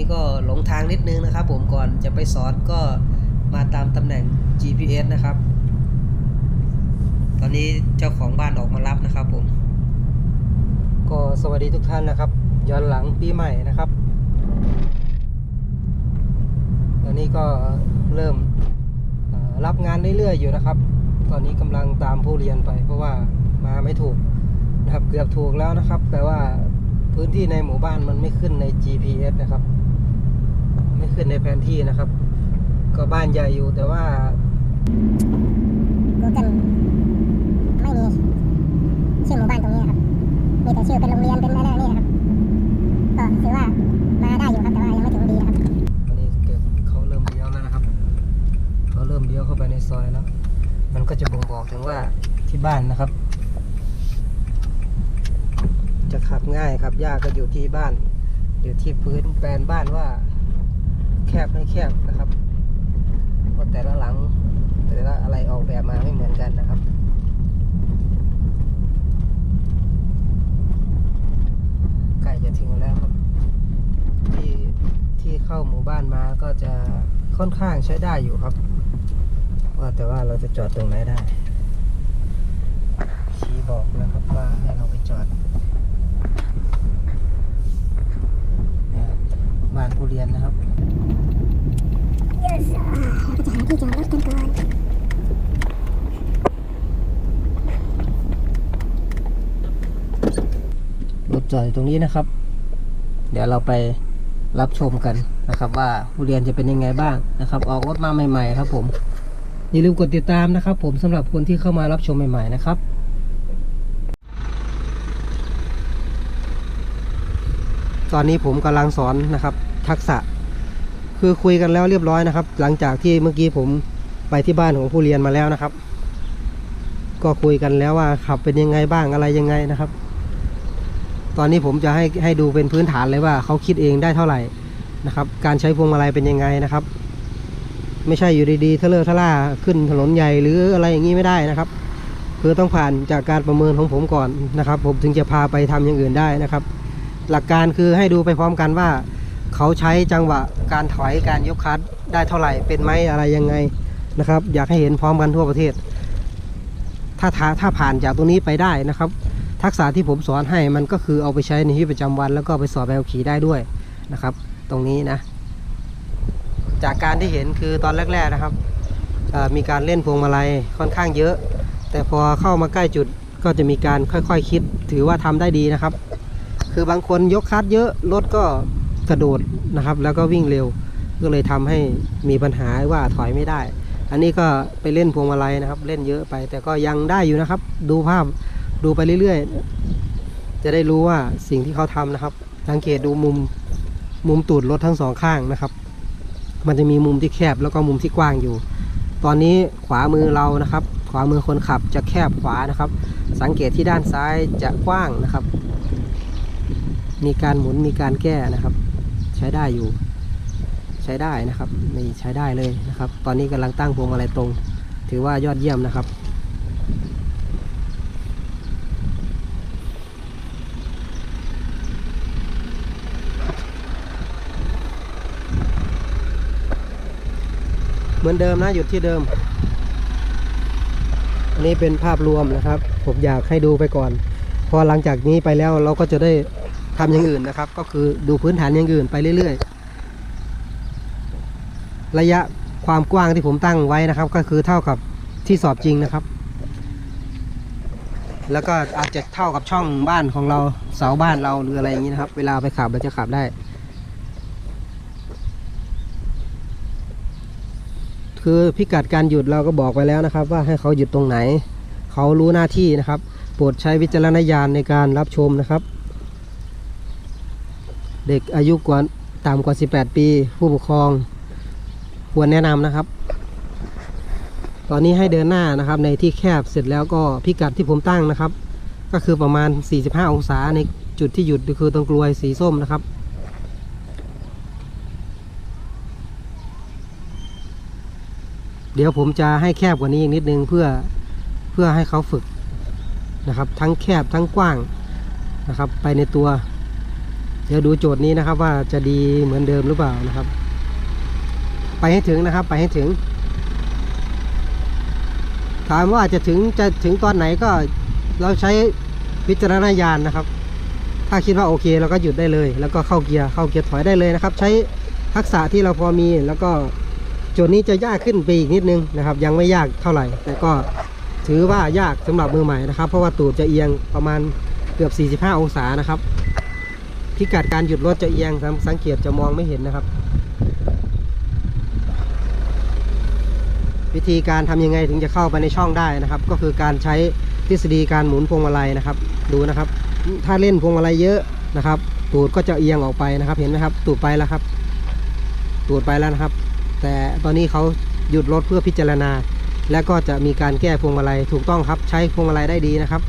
นี้ก็หลงทางนิดนึงนะครับ ผมก่อนจะไปสอนก็มาตามตำแหน่ง GPS นะครับ ตอนนี้เจ้าของบ้านออกมารับนะครับผม ก็สวัสดีทุกท่านนะครับ ย้อนหลังปีใหม่นะครับ ตอนนี้ก็เริ่มรับงานเรื่อยๆอยู่นะครับ ตอนนี้กำลังตามผู้เรียนไป เพราะว่ามาไม่ถูกนะครับ เกือบถูกแล้วนะครับ แต่ว่าพื้นที่ในหมู่บ้านมันไม่ขึ้นใน GPS นะครับ ไม่ขึ้นในแผนที่นะครับ ก็บ้านใหญ่อยู่แต่ว่า Google ไม่มีชื่อหมู่บ้านตรงนี้ครับมีแต่ชื่อเป็นโรงเรียนเป็นอะไรนี่นะครับก็ถือว่ามาได้อยู่ครับแต่ว่ายังไม่ถึงดีนะครับอันนี้เกิดเขาเริ่มเลี้ยวแล้วนะครับเขาเริ่มเลี้ยวเข้าไปในซอยแล้ว มันก็จะบ่งบอกถึงว่าที่บ้านนะครับ จะขับง่ายครับยากก็อยู่ที่บ้าน อยู่ที่พื้นแปลนบ้านว่า แคบไม่แคบนะครับเพราะแต่ละหลัง แต่ละอะไรออกแบบมาไม่เหมือนกันนะครับใกล้จะถึงแล้วครับที่ที่เข้าหมู่บ้านมาก็จะค่อนข้างใช้ได้อยู่ครับ ว่าแต่ว่าเราจะจอดตรงไหนได้ ชี้บอกนะครับว่าให้เราไปจอดบ้านผู้เรียนนะครับ เราจะหาที่จอดรถกันก่อนรถจอดอยู่ตรงนี้นะครับ เดี๋ยวเราไปรับชมกันนะครับว่าผู้เรียนจะเป็นยังไงบ้างนะครับ ออกรถมาใหม่ ๆ ครับ ผมอย่าลืมกดติดตามนะครับ ผมสำหรับคนที่เข้ามารับชมใหม่ ๆ นะครับตอนนี้ผมกำลังสอนนะครับ ทักษะ คือคุยกันแล้วเรียบร้อยนะครับ หลังจากที่เมื่อกี้ผมไปที่บ้านของผู้เรียนมาแล้วนะครับ ก็คุยกันแล้วว่าขับเป็นยังไงบ้างอะไรยังไงนะครับ ตอนนี้ผมจะให้ให้ดูเป็นพื้นฐานเลยว่าเขาคิดเองได้เท่าไหร่นะครับ การใช้พวงมาลัยเป็นยังไงนะครับ ไม่ใช่อยู่ดีๆทะเลอะทะล่าขึ้นถนนใหญ่หรืออะไรอย่างนี้ไม่ได้นะครับคือต้องผ่านจากการประเมินของผมก่อนนะครับ ผมถึงจะพาไปทำอย่างอื่นได้นะครับ หลักการคือให้ดูไปพร้อมกันว่า เขาใช้จังหวะการถอยการยกคัดได้เท่าไหร่เป็นไหมอะไรยังไงนะครับ อยากให้เห็นพร้อมกันทั่วประเทศ ถ้าถ้าถ้าผ่านจากตรงนี้ไปได้นะครับ ทักษะที่ผมสอนให้มันก็คือเอาไปใช้ในชีวิตประจำวัน แล้วก็ไปสอบใบขับขี่ได้ด้วยนะครับ ตรงนี้นะ จากการที่เห็นคือตอนแรก ๆนะครับมีการเล่นพวงมาลัยค่อนข้างเยอะ แต่พอเข้ามาใกล้จุดก็จะมีการค่อยๆคคิด ถือว่าทำได้ดีนะครับ คือบางคนยกคัดเยอะรถก็ กระโดดนะครับ แล้วก็วิ่งเร็วก็เลยทำให้มีปัญหาว่าถอยไม่ได้ อันนี้ก็ไปเล่นพวงมาลัยนะครับ เล่นเยอะไป แต่ก็ยังได้อยู่นะครับ ดูภาพดูไปเรื่อยๆ จะได้รู้ว่าสิ่งที่เขาทำนะครับ สังเกตดูมุมมุมตูดรถทั้งสองข้างนะครับ มันจะมีมุมที่แคบแล้วก็มุมที่กว้างอยู่ ตอนนี้ขวามือเรานะครับ ขวามือคนขับจะแคบขวานะครับ สังเกตที่ด้านซ้ายจะกว้างนะครับ มีการหมุนมีการแก้นะครับ ใช้ได้อยู่ ใช้ได้นะครับนี่ใช้ได้เลยนะครับ ตอนนี้กำลังตั้งพวงมาลัยตรง ถือว่ายอดเยี่ยมนะครับเหมือนเดิมนะหยุดที่เดิม อันนี้เป็นภาพรวมนะครับ ผมอยากให้ดูไปก่อน พอหลังจากนี้ไปแล้วเราก็จะได้ ทำอย่างอื่นนะครับ ก็คือดูพื้นฐานอย่างอื่นไปเรื่อย ๆ ระยะความกว้างที่ผมตั้งไว้นะครับ ก็คือเท่ากับที่สอบจริงนะครับ แล้วก็อาจจะเท่ากับช่องบ้านของเราเสาบ้านเราหรืออะไรอย่างนี้นะครับ เวลาไปขับเราจะขับได้ คือพิกัดการหยุดเราก็บอกไปแล้วนะครับ ว่าให้เขาหยุดตรงไหน เขารู้หน้าที่นะครับ โปรดใช้วิจารณญาณในการรับชมนะครับ เด็กอายุกว่าต่ำกว่า 18 ปี ผู้ปกครอง ควรแนะนำนะครับ ตอนนี้ให้เดินหน้านะครับ ในที่แคบเสร็จแล้วก็พิกัดที่ผมตั้งนะครับ ก็คือประมาณ 45 องศาในจุดที่หยุดคือตรงกลวยสีส้มนะครับเดี๋ยวผมจะให้แคบกว่านี้อีกนิดนึงเพื่อเพื่อให้เขาฝึกนะครับ ทั้งแคบทั้งกว้างนะครับ ไปในตัว เดี๋ยวดูโจทย์นี้นะครับว่าจะดีเหมือนเดิมหรือเปล่านะครับ ไปให้ถึงนะครับ ไปให้ถึง ถามว่าจะถึงจะถึงตอนไหนก็เราใช้วิจารณญาณนะครับ ถ้าคิดว่าโอเคเราก็หยุดได้เลย แล้วก็เข้าเกียร์เข้าเกียร์ถอยได้เลยนะครับ ใช้ทักษะที่เราพอมีแล้วก็โจทย์นี้จะยากขึ้นไปอีกนิดนึงนะครับ ยังไม่ยากเท่าไหร่ แต่ก็ถือว่ายากสำหรับมือใหม่นะครับ เพราะว่าตูดจะเอียงประมาณเกือบ 45 องศานะครับ พิกัดการหยุดรถจะเอียงสังสังเกตจะมองไม่เห็นนะครับ วิธีการทำยังไงถึงจะเข้าไปในช่องได้นะครับ ก็คือการใช้ทฤษฎีการหมุนพวงมาลัยนะครับ ดูนะครับ ถ้าเล่นพวงมาลัยเยอะนะครับ ตูดก็จะเอียงออกไปนะครับ เห็นไหมครับ ตูดไปแล้วครับ ตูดไปแล้วนะครับ แต่ตอนนี้เขาหยุดรถเพื่อพิจารณา และก็จะมีการแก้พวงมาลัยถูกต้องครับ ใช้พวงมาลัยได้ดีนะครับ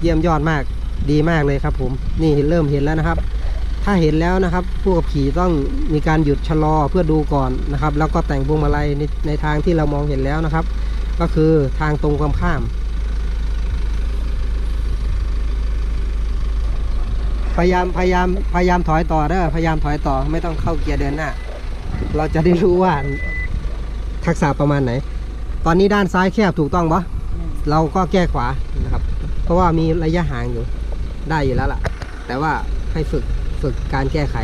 เยี่ยมยอดมาก ดีมากเลยครับผมนี่เริ่มเห็นแล้วนะครับ ถ้าเห็นแล้วนะครับ ผู้ขับขี่ต้องมีการหยุดชะลอเพื่อดูก่อนนะครับ แล้วก็แต่งพวงมาลัยในในทางที่เรามองเห็นแล้วนะครับ ก็คือทางตรงความข้าม พยายามพยายามพยายามถอยต่อเด้อพยายามถอยต่อไม่ต้องเข้าเกียร์เดินหน้าเราจะได้รู้ว่าทักษะประมาณไหน ตอนนี้ด้านซ้ายแคบถูกต้องปะเราก็แก้ขวานะครับ เพราะว่ามีระยะห่างอยู่ ได้อยู่แล้วล่ะ แต่ว่าให้ฝึกฝึกการแก้ไข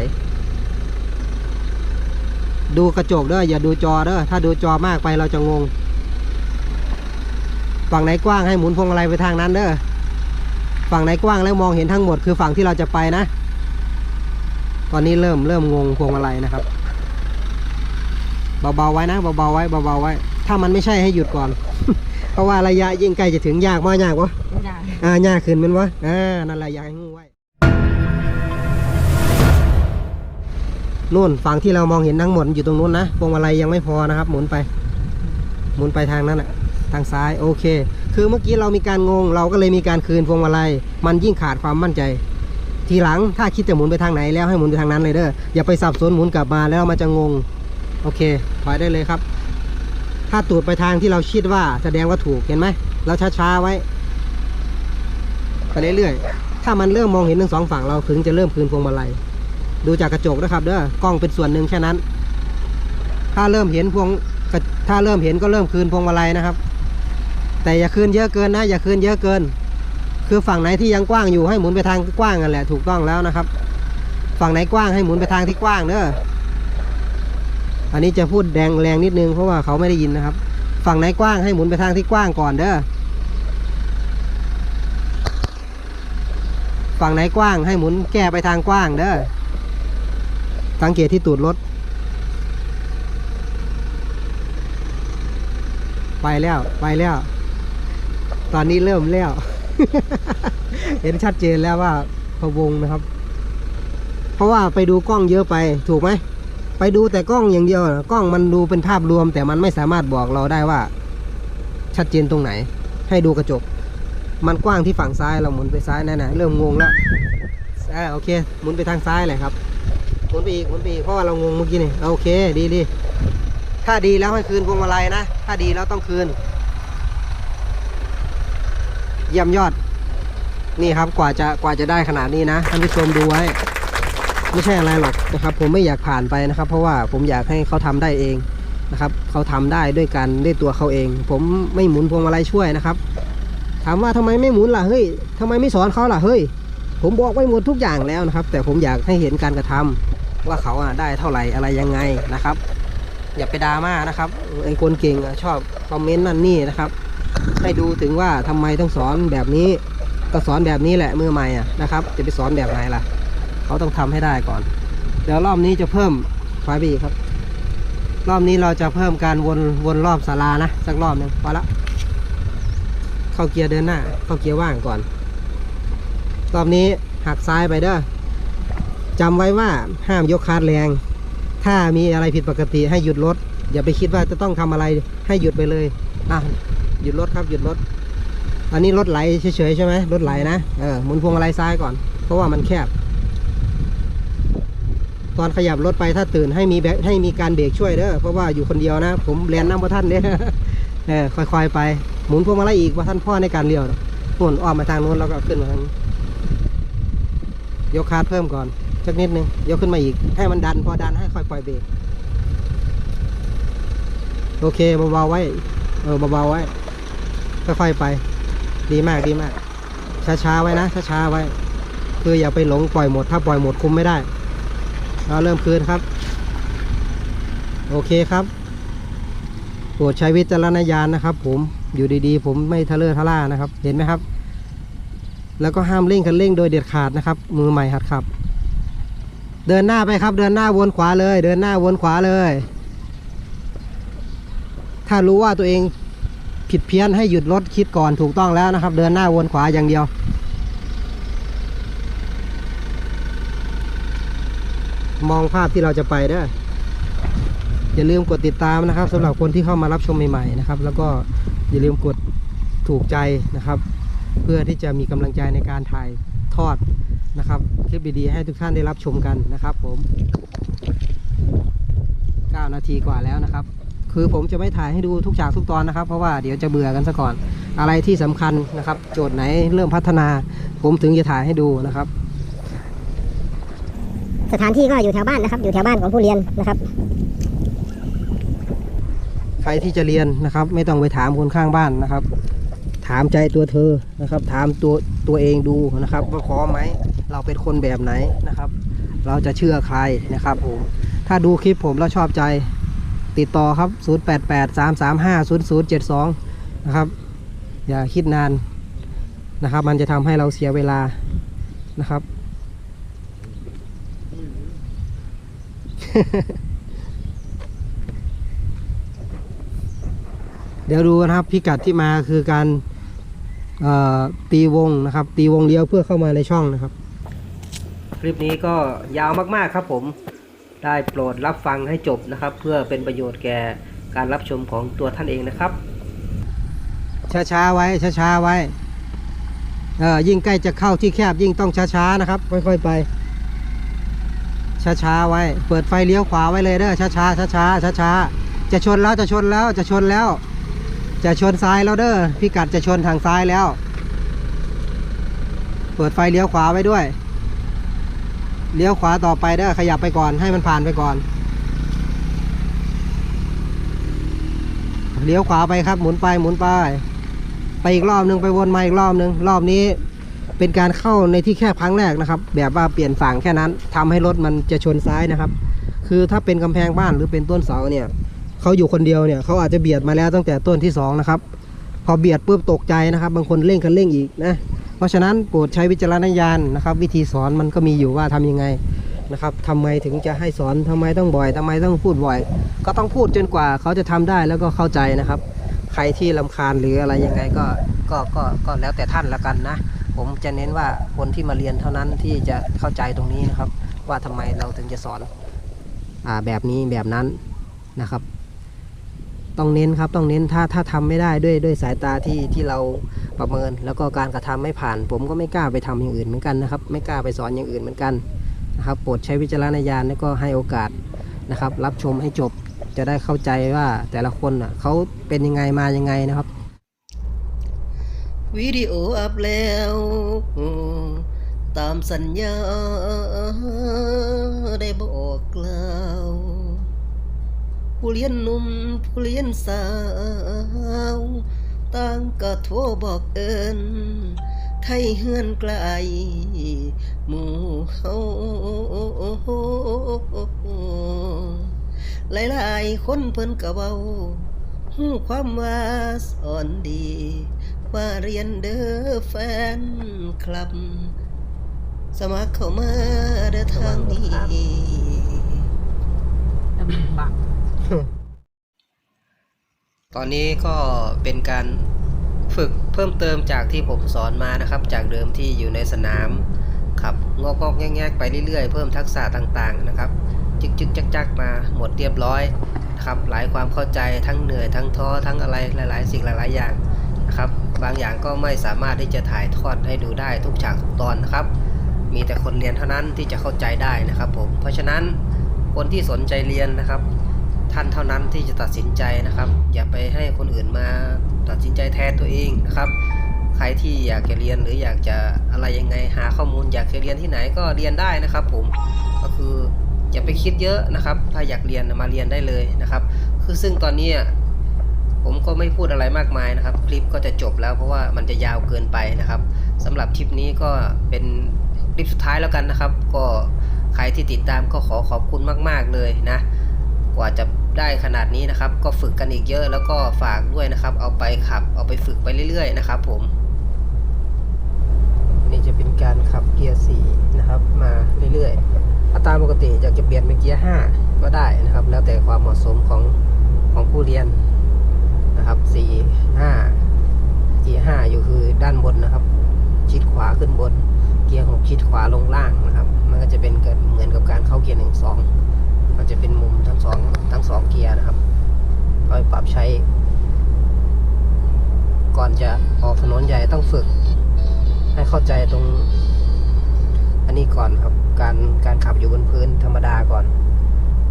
ดูกระจกเด้ออย่าดูจอเด้อถ้าดูจอมากไปเราจะงงฝั่งไหนกว้างให้หมุนพวงมาลัยไปทางนั้นเด้อฝั่งไหนกว้างแล้วมองเห็นทั้งหมดคือฝั่งที่เราจะไปนะ ตอนนี้เริ่มเริ่มงงพวงมาลัยนะครับเบาๆไว้นะเบาๆไว้เบาๆไว้ ถ้ามันไม่ใช่ให้หยุดก่อน เพราะว่าระยะยิ่งใกล้จะถึงยากมากยากวะ ไม่ได้อ่าขึ้นแมันวะอ่านั่นแหละอยากให้งูไว้นู่นฝั่งที่เรามองเห็นทั้งหมดอยู่ตรงนู้นนะพวงมาลัยยังไม่พอนะครับ หมุนไป หมุนไปทางนั้นแหละทางซ้ายโอเค คือเมื่อกี้เรามีการงง เราก็เลยมีการคืนพวงมาลัยมันยิ่งขาดความมั่นใจ ทีหลังถ้าคิดจะหมุนไปทางไหนแล้วให้หมุนไปทางนั้นเลยเด้ออย่าไปสับสนหมุนกลับมาแล้วมันจะงง โอเคถอยได้เลยครับ ถ้าตูดไปทางที่เราคิดว่าแสดงว่าถูกเห็นไหมเราช้าๆไว้ ไปเรื่อยๆ ถ้ามันเริ่มมองเห็นทั้งสองฝั่งเราถึงจะเริ่มคืนพวงมาลัย ดูจากกระจกนะครับเด้อกล้องเป็นส่วนหนึ่งแค่นั้น ถ้าเริ่มเห็นพวงถ้าเริ่มเห็นก็เริ่มคืนพวงมาลัยนะครับ แต่อย่าคืนเยอะเกินนะ อย่าคืนเยอะเกิน คือฝั่งไหนที่ยังกว้างอยู่ให้หมุนไปทางกว้างกันแหละถูกต้องแล้วนะครับ ฝั่งไหนกว้างให้หมุนไปทางที่กว้างเด้ออันนี้จะพูดแดงแรงนิดนึงเพราะว่าเขาไม่ได้ยินนะครับ ฝั่งไหนกว้างให้หมุนไปทางที่กว้างก่อนเด้อ ฝั่งไหนกว้างให้หมุนแก้ไปทางกว้างเด้อสังเกตที่ตูดรถ ไปแล้วไปแล้ว ตอนนี้เริ่มแล้ว เห็นชัดเจนแล้วว่าพะวงนะครับ เพราะว่าไปดูกล้องเยอะไปถูกไหมไปดูแต่กล้องอย่างเดียวกล้องมันดูเป็นภาพรวม แต่มันไม่สามารถบอกเราได้ว่า ชัดเจนตรงไหน ให้ดูกระจก มันกว้างที่ฝั่งซ้ายเราหมุนไปซ้ายนั่นนะเริ่มงงแล้วอ่าโอเคหมุนไปทางซ้ายเลยครับหมุนไปอีกหมุนไปอีกเพราะว่าเรางงเมื่อกี้นี่โอเคดีดีถ้าดีแล้วให้คืนพวงมาลัยนะถ้าดีแล้วต้องคืน เยี่ยมยอด นี่ครับกว่าจะกว่าจะได้ขนาดนี้นะท่านผู้ชมดูไว้ ไม่ใช่อะไรหรอกนะครับ ผมไม่อยากผ่านไปนะครับ เพราะว่าผมอยากให้เขาทำได้เองนะครับ เขาทำได้ด้วยกันด้วยตัวเขาเอง ผมไม่หมุนพวงมาลัยช่วยนะครับ ถามว่าทำไมไม่หมุนล่ะเฮ้ยทำไมไม่สอนเขาล่ะเฮ้ย ผมบอกไว้หมดทุกอย่างแล้วนะครับ แต่ผมอยากให้เห็นการกระทำว่าเขาอะได้เท่าไหร่อะไรยังไงนะครับ อย่าไปดราม่านะครับไอ้คนเก่งชอบคอมเมนต์นั่นนี่นะครับ ให้ดูถึงว่าทำไมต้องสอนแบบนี้ก็สอนแบบนี้แหละมือใหม่อะนะครับจะไปสอนแบบไหนล่ะ เขาต้องทำให้ได้ก่อน เดี๋ยวรอบนี้จะเพิ่มไฟบีครับ รอบนี้เราจะเพิ่มการวนวนรอบศาลานะ สักรอบหนึ่งพอละ เข้าเกียร์เดินหน้า เข้าเกียร์ว่างก่อน รอบนี้หักซ้ายไปเด้อจำไว้ว่าห้ามยกคาร์ดแรง ถ้ามีอะไรผิดปกติให้หยุดรถ อย่าไปคิดว่าจะต้องทำอะไรให้หยุดไปเลยอะหยุดรถครับหยุดรถ อันนี้รถไหลเฉยๆใช่ไหมรถไหลนะเออหมุนพวงมาลัยซ้ายก่อน เพราะว่ามันแคบ ตอนขยับรถไปถ้าตื่นให้มีแบให้มีการเบรกช่วยเด้อเพราะว่าอยู่คนเดียวนะ ผมแลนน้ำพระท่านเนี่ยเออค่อยๆไป มุนพวงมาลัยอีกว่าท่านพ่อในการเลี้ยวน่ะนู่นอ้อมมาทางนู้นแล้วก็ขึ้นมาทางนี้ยกคาร์ดเพิ่มก่อนสักนิดนึงยกขึ้นมาอีก ให้มันดันพอดันให้ค่อยปล่อยเบรกโอเคเบาๆไว้ เออเบาๆไว้ค่อยๆไป ดีมากดีมาก ช้าๆไว้นะช้าๆไว้ คืออย่าไปหลงปล่อยหมด ถ้าปล่อยหมดคุมไม่ได้เราเริ่มคืนครับ โอเคครับโปรดใช้วิจารณญาณนะครับผม อยู่ดีๆ ผมไม่ทะเลอทะล่านะครับ เห็นไหมครับ แล้วก็ห้ามเร่งคันเร่งโดยเด็ดขาดนะครับ มือใหม่หัดขับ เดินหน้าไปครับ เดินหน้าวนขวาเลย เดินหน้าวนขวาเลย ถ้ารู้ว่าตัวเองผิดเพี้ยนให้หยุดรถคิดก่อนถูกต้องแล้วนะครับ เดินหน้าวนขวาอย่างเดียวมองภาพที่เราจะไปเด้อ อย่าลืมกดติดตามนะครับสำหรับคนที่เข้ามารับชมใหม่ๆนะครับ แล้วก็อย่าลืมกดถูกใจนะครับ เพื่อที่จะมีกำลังใจในการถ่ายทอดนะครับคลิปดีๆให้ทุกท่านได้รับชมกันนะครับผม 9 นาทีกว่าแล้วนะครับ คือผมจะไม่ถ่ายให้ดูทุกฉากทุกตอนนะครับ เพราะว่าเดี๋ยวจะเบื่อกันซะก่อน อะไรที่สำคัญนะครับ โจทย์ไหนเริ่มพัฒนา ผมถึงจะถ่ายให้ดูนะครับ สถานที่ก็อยู่แถวบ้านนะครับ อยู่แถวบ้านของผู้เรียนนะครับ ใครที่จะเรียนนะครับ ไม่ต้องไปถามคนข้างบ้านนะครับ ถามใจตัวเธอนะครับ ถามตัวตัวเองดูนะครับว่าพร้อมไหมเราเป็นคนแบบไหนนะครับ เราจะเชื่อใครนะครับผมถ้าดูคลิปผมแล้วชอบใจติดต่อครับ 0883350072 นะครับ อย่าคิดนานนะครับ มันจะทำให้เราเสียเวลานะครับ เดี๋ยวดูนะครับพิกัดที่มาคือการตีวงนะครับ ตีวงเลี้ยวเพื่อเข้ามาในช่องนะครับ คลิปนี้ก็ยาวมากๆครับผมได้โปรดรับฟังให้จบนะครับ เพื่อเป็นประโยชน์แก่การรับชมของตัวท่านเองนะครับ ช้าๆไว้ช้าๆไว้เออยิ่งใกล้จะเข้าที่แคบยิ่งต้องช้าๆนะครับ ค่อยๆไป ช้าๆไว้ เปิดไฟเลี้ยวขวาไว้เลยเด้อช้าๆช้าๆช้าๆจะชนแล้วจะชนแล้วจะชนแล้ว จะชนซ้ายแล้วเด้อพี่กัดจะชนทางซ้ายแล้ว เปิดไฟเลี้ยวขวาไว้ด้วย เลี้ยวขวาต่อไปเด้อขยับไปก่อนให้มันผ่านไปก่อน เลี้ยวขวาไปครับหมุนไปหมุนไป ไปอีกรอบนึงไปวนมาอีกรอบนึงรอบนี้เป็นการเข้าในที่แคบครั้งแรกนะครับ แบบว่าเปลี่ยนฝั่งแค่นั้นทำให้รถมันจะชนซ้ายนะครับ คือถ้าเป็นกำแพงบ้านหรือเป็นต้นเสาเนี่ย เขาอยู่คนเดียวเนี่ยเขาอาจจะเบียดมาแล้วตั้งแต่ต้นที่สองนะครับพอเบียดปุ๊บตกใจนะครับ บางคนเร่งคันเร่งอีกนะเพราะฉะนั้นโปรดใช้วิจารณญาณนะครับ วิธีสอนมันก็มีอยู่ว่าทำยังไงนะครับทำไมถึงจะให้สอนทำไมต้องบ่อยทำไมต้องพูดบ่อย ก็ต้องพูดจนกว่าเขาจะทำได้แล้วก็เข้าใจนะครับ ใครที่ลำคาญหรืออะไรยังไงก็ก็ก็ก็แล้วแต่ท่านละกันนะ ผมจะเน้นว่าคนที่มาเรียนเท่านั้นที่จะเข้าใจตรงนี้นะครับ ว่าทำไมเราถึงจะสอนอ่าแบบนี้แบบนั้นนะครับ ต้องเน้นครับต้องเน้นถ้าถ้าทำไม่ได้ด้วยด้วยสายตาที่ที่เราประเมิน แล้วก็การกระทำไม่ผ่าน ผมก็ไม่กล้าไปทำอย่างอื่นเหมือนกันนะครับ ไม่กล้าไปสอนอย่างอื่นเหมือนกันนะครับโปรดใช้วิจารณญาณแล้วก็ให้โอกาสนะครับ รับชมให้จบจะได้เข้าใจว่าแต่ละคนอะเขาเป็นยังไงมายังไงนะครับ วิดีโออัพแล้ว ตามสัญญาได้บอกกล่าว ผู้เลี้ยนหนุ่มผู้เลี้ยนสาว ต่างก็โทรบอกเอินไทยเฮือนไกลหมู่เฮาหลายๆคนเพิ่นก็เว้าฮู้ความว่าสอนดีว่าเรียนเด้อแฟนคลับ สมัครเข้ามาเด้อทางนี้ ตอนนี้ก็เป็นการฝึกเพิ่มเติมจากที่ผมสอนมานะครับ จากเดิมที่อยู่ในสนามขับงอกงอกแงกไปเรื่อยๆ เพิ่มทักษะต่างๆนะครับ จึกจึกจักจักมาหมดเรียบร้อยนะครับหลายความเข้าใจทั้งเหนื่อยทั้งท้อทั้งอะไรหลายๆ สิ่งหลายๆอย่างนะครับ บางอย่างก็ไม่สามารถที่จะถ่ายทอดให้ดูได้ทุกฉากทุกตอนนะครับ มีแต่คนเรียนเท่านั้นที่จะเข้าใจได้นะครับผมเพราะฉะนั้นคนที่สนใจเรียนนะครับ ท่านเท่านั้นที่จะตัดสินใจนะครับ อย่าไปให้คนอื่นมาตัดสินใจแทนตัวเองนะครับ ใครที่อยากจะเรียนหรืออยากจะอะไรยังไงหาข้อมูล อยากจะเรียนที่ไหนก็เรียนได้นะครับ ผมก็คืออย่าไปคิดเยอะนะครับ ถ้าอยากเรียนมาเรียนได้เลยนะครับ คือซึ่งตอนนี้ผมก็ไม่พูดอะไรมากมายนะครับ คลิปก็จะจบแล้วเพราะว่ามันจะยาวเกินไปนะครับสำหรับคลิปนี้ก็เป็นคลิปสุดท้ายแล้วกันนะครับ ก็ใครที่ติดตามก็ขอขอบคุณมาก ๆเลยนะ กว่าจะ ได้ขนาดนี้นะครับ ก็ฝึกกันอีกเยอะแล้วก็ฝากด้วยนะครับ เอาไปขับ เอาไปฝึกไปเรื่อย ๆ นะครับ ผม นี่จะเป็นการขับเกียร์4นะครับ มาเรื่อยๆอัตราปกติอยากจะเปลี่ยนเป็นเกียร์5ก็ได้นะครับ แล้วแต่ความเหมาะสมของของผู้เรียนนะครับ4 5เกียร์5อยู่คือด้านบนนะครับ ชิดขวาขึ้นบน เกียร์6ชิดขวาลงล่างนะครับ มันก็จะเป็นเกิดเหมือนกับการเข้าเกียร์1 2มั นจะเป็นมุมทั้งสองทั้งสองเกียร์นะครับก็ปรับใช้ ก่อนจะออกถนนใหญ่ต้องฝึก ให้เข้าใจตรง อันนี้ก่อนครับ การการขับอยู่บนพื้นธรรมดาก่อน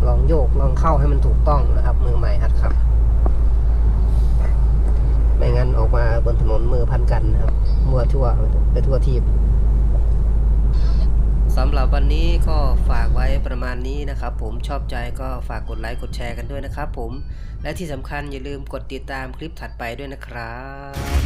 ลองโยกลองเข้าให้มันถูกต้องนะครับ มือใหม่หัดขับ ไม่งั้นออกมาบนถนนมือพันกันนะครับ มัวทั่วไปทั่วทีบ สำหรับวันนี้ก็ฝากไว้ประมาณนี้นะครับผมชอบใจก็ฝากกดไลค์กดแชร์กันด้วยนะครับผมและที่สำคัญอย่าลืมกดติดตามคลิปถัดไปด้วยนะครับ